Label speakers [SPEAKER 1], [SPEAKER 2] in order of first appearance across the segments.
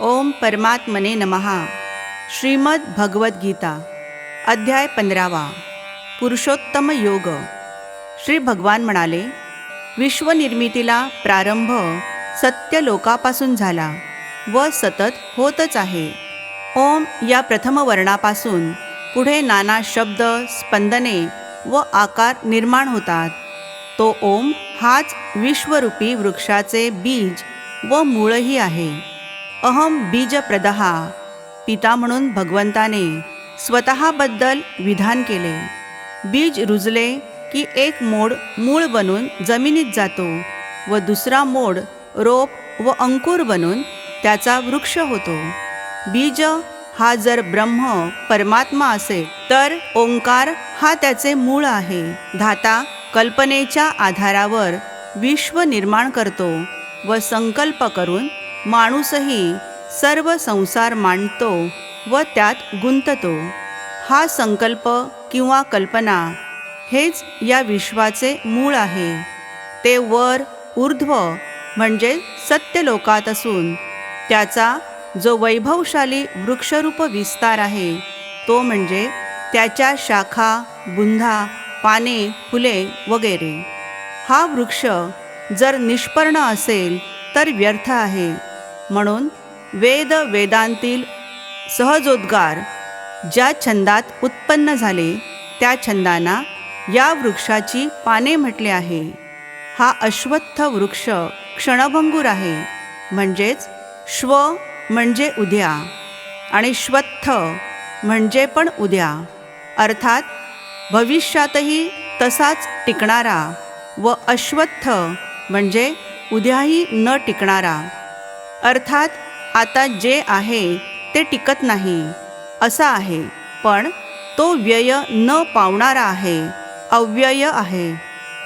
[SPEAKER 1] ओम परमात्मने नमहा श्रीमद भगवद्गीता अध्याय पंधरावा. पुरुषोत्तम योग. श्री भगवान म्हणाले विश्वनिर्मितीला प्रारंभ सत्य लोकापासून झाला व सतत होतच आहे. ओम या प्रथम वर्णापासून पुढे नाना शब्द स्पंदने व आकार निर्माण होतात. तो ओम हाच विश्वरूपी वृक्षाचे बीज व मूळही आहे. अहम बीजप्रदहा पिता म्हणून भगवंताने स्वतःबद्दल विधान केले. बीज रुजले की एक मोड मूळ बनून जमिनीत जातो व दुसरा मोड रोप व अंकुर बनून त्याचा वृक्ष होतो. बीज हा जर ब्रह्म परमात्मा असेल तर ओंकार हा त्याचे मूळ आहे. धाता कल्पनेच्या आधारावर विश्व निर्माण करतो व संकल्प करून माणूसही सर्व संसार मांडतो व त्यात गुंततो. हा संकल्प किंवा कल्पना हेच या विश्वाचे मूळ आहे. ते वर ऊर्ध्व म्हणजे सत्यलोकात असून त्याचा जो वैभवशाली वृक्षरूप विस्तार आहे तो म्हणजे त्याच्या शाखा बुंधा पाने फुले वगैरे. हा वृक्ष जर निष्पर्ण असेल तर व्यर्थ आहे. म्हणून वेद वेदांतील सहजोद्गार ज्या छंदात उत्पन्न झाले त्या छंदांना या वृक्षाची पाने म्हटले आहे. हा अश्वत्थ वृक्ष क्षणभंगूर आहे. म्हणजेच श्व म्हणजे उद्या आणि श्वत्थ म्हणजे पण उद्या. अर्थात भविष्यातही तसाच टिकणारा व अश्वत्थ म्हणजे उद्याही न टिकणारा अर्थात आता जे आहे ते टिकत नाही. असा आहे पण तो व्यय न पावणारा आहे अव्यय आहे.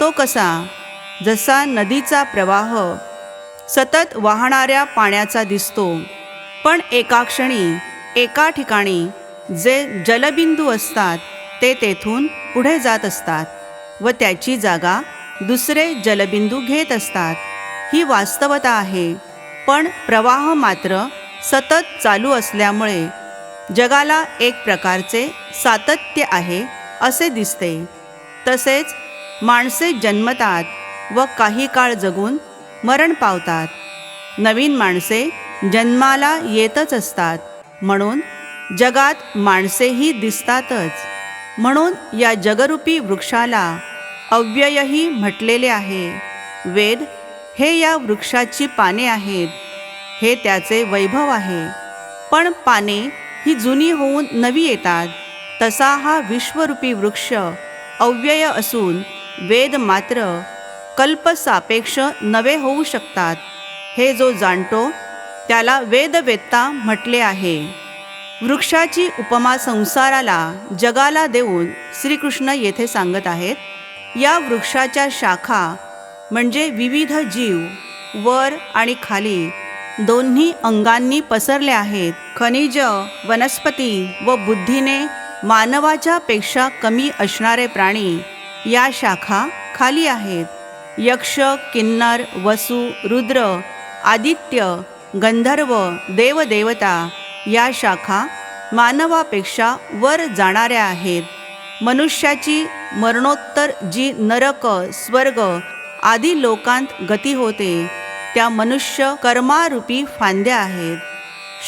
[SPEAKER 1] तो कसा? जसा नदीचा प्रवाह सतत वाहणाऱ्या पाण्याचा दिसतो पण एका क्षणी एका ठिकाणी जे जलबिंदू असतात ते तेथून पुढे जात असतात व त्याची जागा दुसरे जलबिंदू घेत असतात. ही वास्तवता आहे. पण प्रवाह मात्र सतत चालू असल्यामुळे जगाला एक प्रकारचे सातत्य आहे असे दिसते. तसेच माणसे जन्मतात व काही काळ जगून मरण पावतात. नवीन माणसे जन्माला येतच असतात. म्हणून जगात माणसेही दिसतातच. म्हणून या जगरूपी वृक्षाला अव्ययही म्हटलेले आहे. वेद हे या वृक्षाची पाने आहेत. हे त्याचे वैभव आहे. पण पाने ही जुनी होऊन नवी येतात. तसा हा विश्वरूपी वृक्ष अव्यय असून वेद मात्र कल्पसापेक्ष नवे होऊ शकतात. हे जो जाणतो त्याला वेदवेत्ता म्हटले आहे. वृक्षाची उपमा संसाराला जगाला देऊन श्रीकृष्ण येथे सांगत आहेत या वृक्षाच्या शाखा म्हणजे विविध जीव वर आणि खाली दोन्ही अंगांनी पसरले आहेत. खनिज वनस्पती व बुद्धीने मानवाच्या पेक्षा कमी असणारे प्राणी या शाखा खाली आहेत. यक्ष किन्नर वसु रुद्र आदित्य गंधर्व देवदेवता या शाखा मानवापेक्षा वर जाणाऱ्या आहेत. मनुष्याची मरणोत्तर जी नरक स्वर्ग आदी लोकांत गती होते. त्या मनुष्य कर्मारूपी फांद्या आहेत.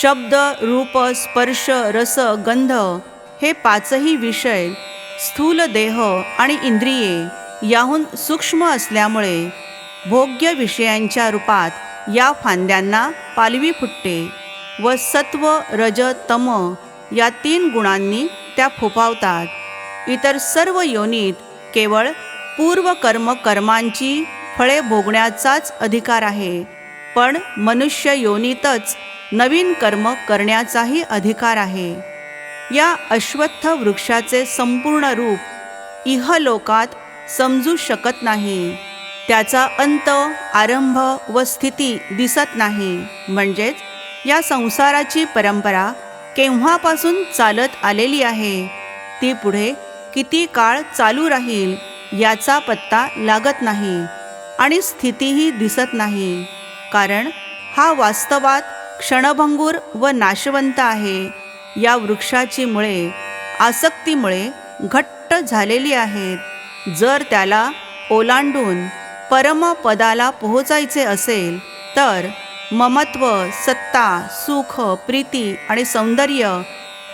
[SPEAKER 1] शब्द रूप स्पर्श रस गंध हे पाचही विषय स्थूल देह आणि इंद्रिये याहून सूक्ष्म असल्यामुळे भोग्य विषयांच्या रूपात या फांद्यांना पालवी फुटते व सत्व रज तम या तीन गुणांनी त्या फुफावतात. इतर सर्व योनीत केवळ पूर्वकर्म कर्मांची फळे भोगण्याचाच अधिकार आहे. पण मनुष्य योनीतच नवीन कर्म करण्याचाही अधिकार आहे. या अश्वत्थ वृक्षाचे संपूर्ण रूप इहलोकात समजू शकत नाही. त्याचा अंत आरंभ व स्थिती दिसत नाही. म्हणजेच या संसाराची परंपरा केव्हापासून चालत आलेली आहे? ती पुढे किती काळ चालू राहील? याचा पत्ता लागत नाही आणि स्थितीही दिसत नाही. कारण हा वास्तवात क्षणभंगूर व नाशवंत आहे. या वृक्षाची मुळे आसक्तीमुळे घट्ट झालेली आहेत. जर त्याला ओलांडून परमपदाला पोहोचायचे असेल तर ममत्व सत्ता सुख प्रीती आणि सौंदर्य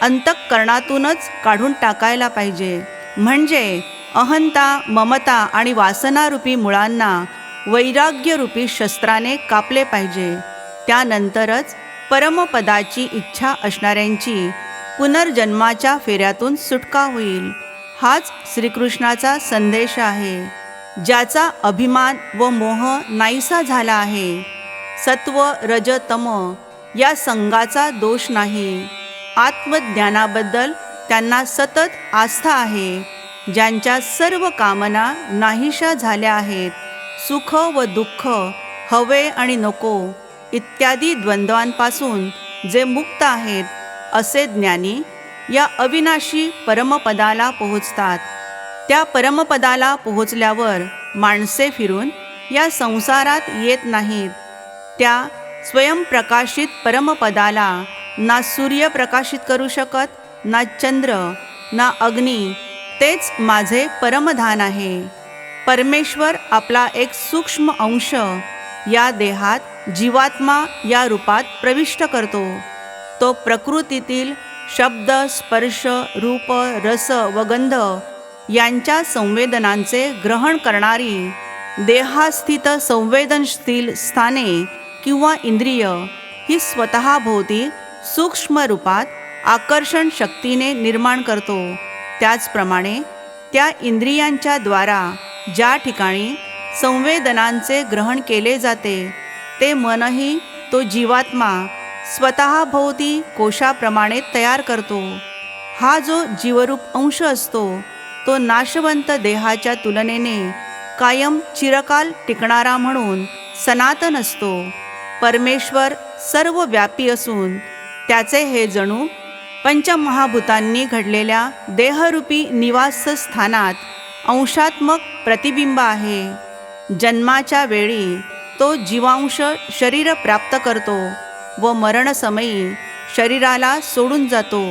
[SPEAKER 1] अंतःकरणातूनच काढून टाकायला पाहिजे. म्हणजे अहंता ममता आणि वासनारूपी मुळांना वैराग्यरूपी शस्त्राने कापले पाहिजे. त्यानंतरच परमपदाची इच्छा असणाऱ्यांची पुनर्जन्माच्या फेऱ्यातून सुटका होईल. हाच श्रीकृष्णाचा संदेश आहे. ज्याचा अभिमान व मोह नाहीसा झाला आहे. सत्व रज तम या संघाचा दोष नाही. आत्मज्ञानाबद्दल त्यांना सतत आस्था आहे. ज्यांच्या सर्व कामना नाहीशा झाल्या आहेत सुख व दुःख हवे आणि नको इत्यादी द्वंद्वांपासून जे मुक्त आहेत असे ज्ञानी या अविनाशी परमपदाला पोहोचतात. त्या परमपदाला पोहोचल्यावर माणसे फिरून या संसारात येत नाहीत. त्या स्वयंप्रकाशित परमपदाला ना सूर्य प्रकाशित करू शकत ना चंद्र ना अग्नी तेच माझे परमधान आहे. परमेश्वर आपला एक सूक्ष्म अंश या देहात जीवात्मा या रूपात प्रविष्ट करतो. तो प्रकृतीतील शब्द स्पर्श रूप रस व गंध यांच्या संवेदनांचे ग्रहण करणारी देहास्थित संवेदनशील स्थाने किंवा इंद्रिय ही स्वतःभोवती सूक्ष्म रूपात आकर्षण शक्तीने निर्माण करतो. त्याचप्रमाणे त्या इंद्रियांच्या द्वारा ज्या ठिकाणी संवेदनांचे ग्रहण केले जाते ते मनही तो जीवात्मा स्वतःभोवती कोशाप्रमाणे तयार करतो. हा जो जीवरूप अंश असतो तो नाशवंत देहाच्या तुलनेने कायम चिरकाल टिकणारा म्हणून सनातन असतो. परमेश्वर सर्वव्यापी असून त्याचे हे जणू पंचमहाभूतांनी घडलेल्या देहरूपी निवासस्थानात अंशात्मक प्रतिबिंब आहे. जन्माच्या वेळी तो जीवांश शरीर प्राप्त करतो व मरणसमयी शरीराला सोडून जातो.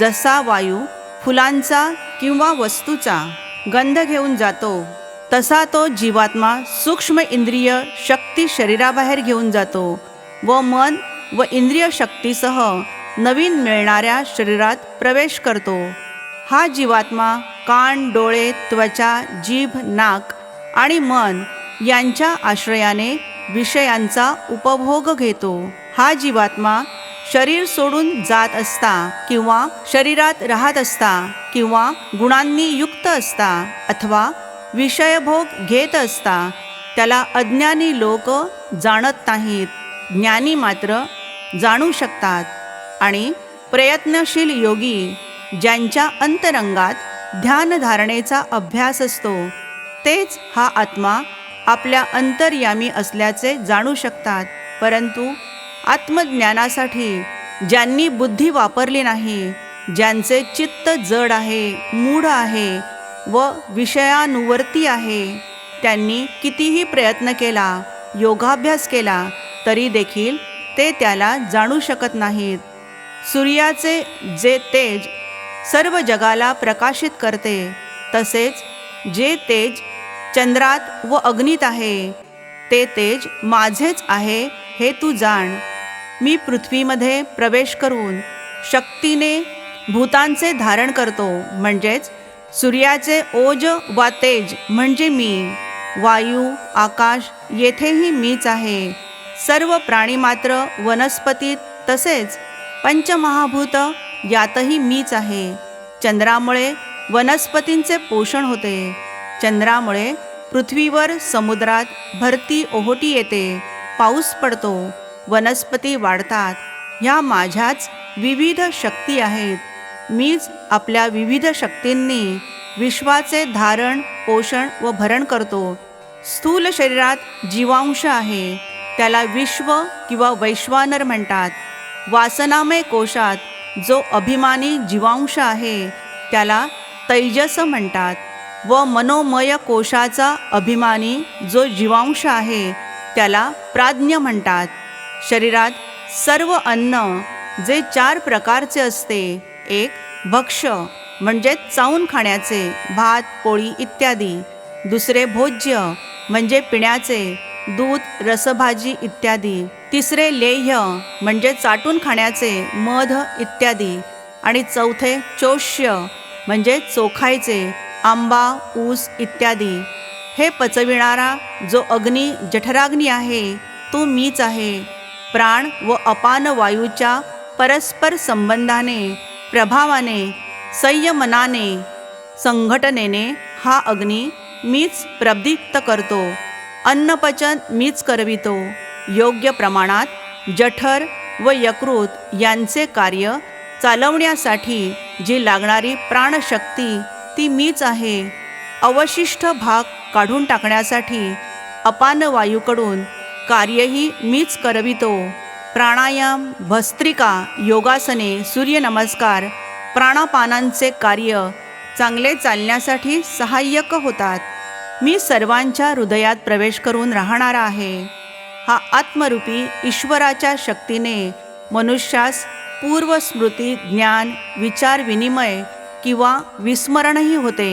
[SPEAKER 1] जसा वायू फुलांचा किंवा वस्तूचा गंध घेऊन जातो तसा तो जीवात्मा सूक्ष्म इंद्रिय शक्ती शरीराबाहेर घेऊन जातो व मन व इंद्रिय शक्तीसह नवीन मिळणाऱ्या शरीरात प्रवेश करतो. हा जीवात्मा कान डोळे त्वचा जीभ नाक आणि मन यांच्या आश्रयाने विषयांचा उपभोग घेतो. हा जीवात्मा शरीर सोडून जात असता किंवा शरीरात राहत असता किंवा गुणांनी युक्त असता अथवा विषयभोग घेत असता त्याला अज्ञानी लोक जाणत नाहीत. ज्ञानी मात्र जाणू शकतात. आणि प्रयत्नशील योगी ज्यांच्या अंतरंगात ध्यानधारणेचा अभ्यास असतो तेच हा आत्मा आपल्या अंतर्यामी असल्याचे जाणू शकतात. परंतु आत्मज्ञानासाठी ज्यांनी बुद्धी वापरली नाही ज्यांचे चित्त जड आहे मूढ आहे व विषयानुवर्ती आहे त्यांनी कितीही प्रयत्न केला योगाभ्यास केला तरी देखील ते त्याला जाणू शकत नाहीत. सूर्याचे जे तेज सर्व जगाला प्रकाशित करते तसेच जे तेज चंद्रात व अग्नीत आहे ते तेज माझेच आहे हे तू जाण. मी पृथ्वीमध्ये प्रवेश करून शक्तीने भूतांचे धारण करतो म्हणजेच सूर्याचे ओज वा तेज म्हणजे मी. वायू आकाश येथेही मीच आहे. सर्व प्राणी मात्र वनस्पतीत तसेच पंचमहाभूत यातही मीच आहे. चंद्रामुळे वनस्पतींचे पोषण होते. चंद्रामुळे पृथ्वीवर समुद्रात भरती ओहोटी येते. पाऊस पडतो. वनस्पती वाढतात. ह्या माझ्याच विविध शक्ती आहेत. मीच आपल्या विविध शक्तींनी विश्वाचे धारण पोषण व भरण करतो. स्थूल शरीरात जीवांश आहे. त्याला विश्व किंवा वैश्वानर म्हणतात. वासनामय कोशात जो अभिमानी जीवांश आहे त्याला तैजस म्हणतात व मनोमय कोशाचा अभिमानी जो जीवांश आहे त्याला प्राज्ञ म्हणतात. शरीरात सर्व अन्न जे चार प्रकारचे असते एक भक्ष म्हणजे चावून खाण्याचे भात पोळी इत्यादी. दुसरे भोज्य म्हणजे पिण्याचे दूध रसभाजी इत्यादी. तिसरे लेह्य म्हणजे चाटून खाण्याचे मध इत्यादी. आणि चौथे चोष्य म्हणजे चोखायचे आंबा ऊस इत्यादी. हे पचविणारा जो अग्नी जठराग्नी आहे तो मीच आहे. प्राण व अपान वायूच्या परस्पर संबंधाने प्रभावाने संयमनाने संघटनेने हा अग्नी मीच प्रदीप्त करतो. अन्नपचन मीच करवितो. योग्य प्रमाणात जठर व यकृत यांचे कार्य चालवण्यासाठी जी लागणारी प्राणशक्ती ती मीच आहे अवशिष्ट भाग काढून टाकण्यासाठी अपान वायूकडून कार्यही मीच करवितो. प्राणायाम भस्त्रिका योगासने सूर्यनमस्कार प्राणापानांचे कार्य चांगले चालण्यासाठी सहाय्यक होतात. मी सर्वांच्या हृदयात प्रवेश करून राहणार आहे. हा आत्मरूपी ईश्वराच्या शक्तीने मनुष्यास पूर्वस्मृती ज्ञान विचार विनिमय किंवा विस्मरणही होते.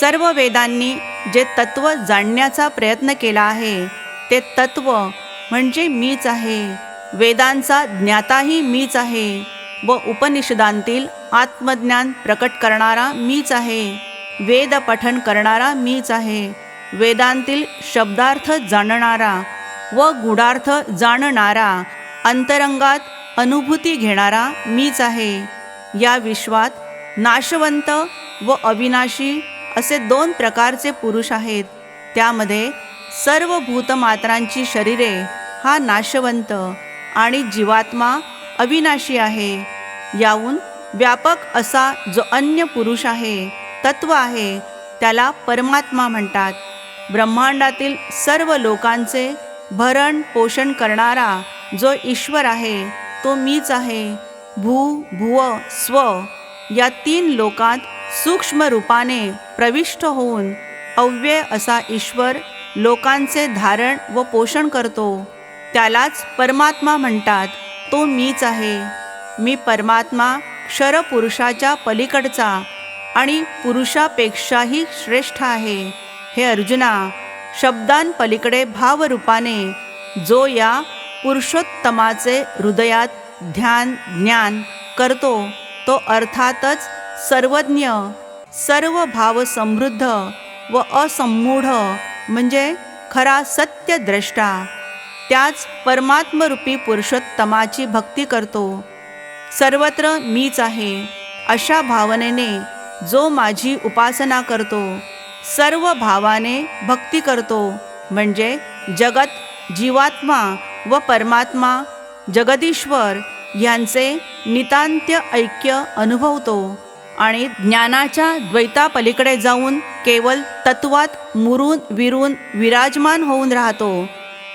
[SPEAKER 1] सर्व वेदांनी जे तत्व जाणण्याचा प्रयत्न केला आहे ते तत्व म्हणजे मीच आहे. वेदांचा ज्ञाताही मीच आहे व उपनिषदांतील आत्मज्ञान प्रकट करणारा मीच आहे. वेद पठन करणारा मीच आहे. वेदांतील शब्दार्थ जाणणारा व गुणार्थ जाणणारा अंतरंगात अनुभूती घेणारा मीच आहे. या विश्वात नाशवंत व अविनाशी असे दोन प्रकारचे पुरुष आहेत. त्यामध्ये सर्व भूतमात्रांची शरीरे हा नाशवंत आणि जीवात्मा अविनाशी आहे. याहून व्यापक असा जो अन्य पुरुष आहे तत्व आहे त्याला परमात्मा म्हणतात. ब्रह्मांडातील सर्व लोकांचे भरण पोषण करणारा जो ईश्वर आहे तो मीच आहे. भू भुव स्व या तीन लोकात सूक्ष्म रूपाने प्रविष्ट होऊन अव्यय असा ईश्वर लोकांचे धारण व पोषण करतो. त्यालाच परमात्मा म्हणतात तो मीच आहे. मी परमात्मा क्षरपुरुषाच्या पलीकडचा आणि पुरुषापेक्षाही श्रेष्ठ आहे. हे अर्जुना शब्दांपलीकडे भावरूपाने जो या पुरुषोत्तमाचे हृदयात ध्यान ज्ञान करतो तो अर्थातच सर्वज्ञ सर्व भाव समृद्ध व असंमूढ म्हणजे खरा सत्यद्रष्टा. त्याच परमात्मरूपी पुरुषोत्तमाची भक्ती करतो. सर्वत्र मीच आहे अशा भावनेने जो माझी उपासना करतो. सर्व भावाने भक्ती करतो. म्हणजे जगत जीवात्मा व परमात्मा जगदीश्वर यांचे नितांत्य ऐक्य अनुभवतो आणि ज्ञानाच्या द्वैतापलीकडे जाऊन केवळ तत्वात मुरून विरून विराजमान होऊन राहतो.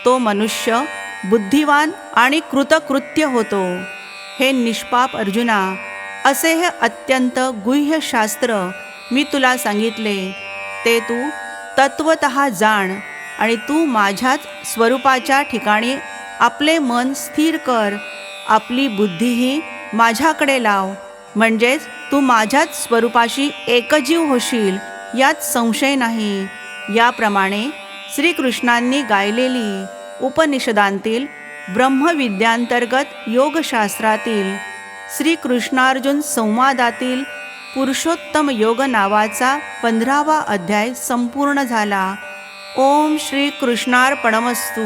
[SPEAKER 1] तो मनुष्य बुद्धिवान आणि कृतकृत्य होतो. हे निष्पाप अर्जुना असे हे अत्यंत गुह्य शास्त्र मी तुला सांगितले. ते तू तत्वत जाण आणि तू माझ्याच स्वरूपाच्या ठिकाणी आपले मन स्थिर कर. आपली बुद्धीही माझ्याकडे लाव. म्हणजेच तू माझ्याच स्वरूपाशी एकजीव होशील यात संशय नाही. याप्रमाणे श्रीकृष्णांनी गायलेली उपनिषदांतील ब्रह्मविद्यांतर्गत योगशास्त्रातील श्रीकृष्णार्जुन संवादातील पुरुषोत्तम योग नावाचा पंधरावा अध्याय संपूर्ण झाला. ओम श्री कृष्णार्पणमस्तू.